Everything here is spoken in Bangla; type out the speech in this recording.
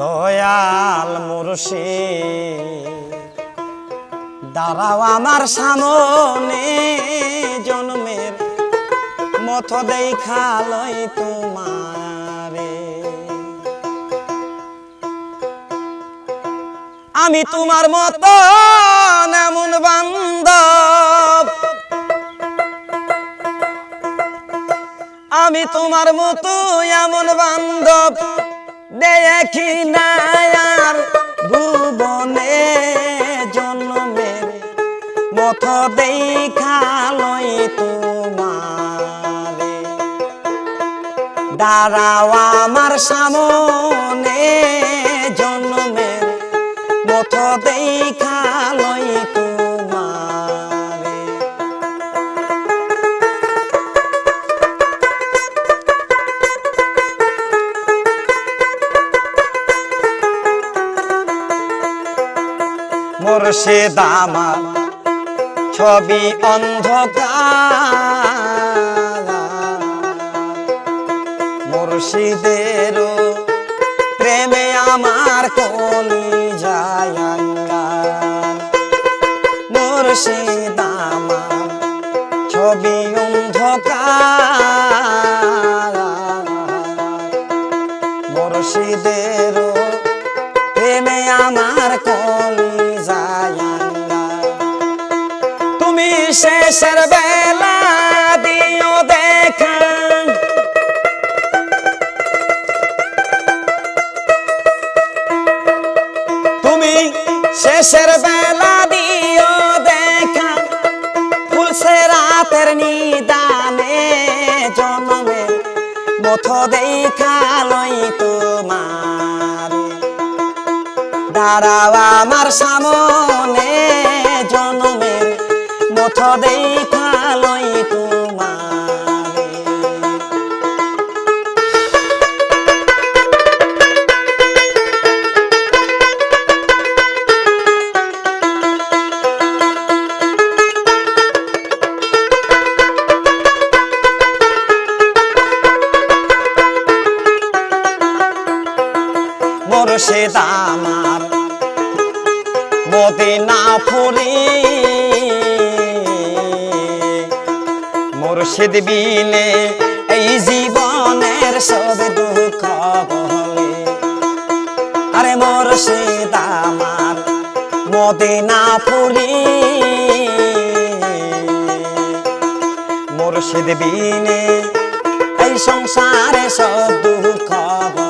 দয়াল মুর্শি দাঁড়াও আমার সামনে জন্মের মতো দেখা লই তোমারে। আমি তোমার মতো এমন বান্ধব, আমি তোমার মতো এমন বান্ধব দেখি না ভুবনে জন্মের মতো দেখা লই তোমারে দাঁড়াও আমার সামনে জন্মের মতো দেখা লই তোমারে মুর্শিদ আমার ছবি অন্ধকার। মুর্শিদের প্রেমে আমার কলি যায় ছবি অন্ধকার। মুর্শিদের প্রেমে আমার কলি শেষের বেলা দিও দেখা। তুমি শেষের বেলা দিও দেখা। ফুলসে রাতের নিদানে জন্মে। মথ দেখা লই তোমার। দাঁড়াও আমার সামনে জন্মের মথ দেখা লই তোমার। মুর্শিদ আমার মদিনা ফুরি মুর্শিদ বিনে এই জীবনের সব দুঃখ বলে আরে মুর্শিদ আমার মদিনা ফুরি মুর্শিদ বিনে এই সংসারে সব দুঃখ বলে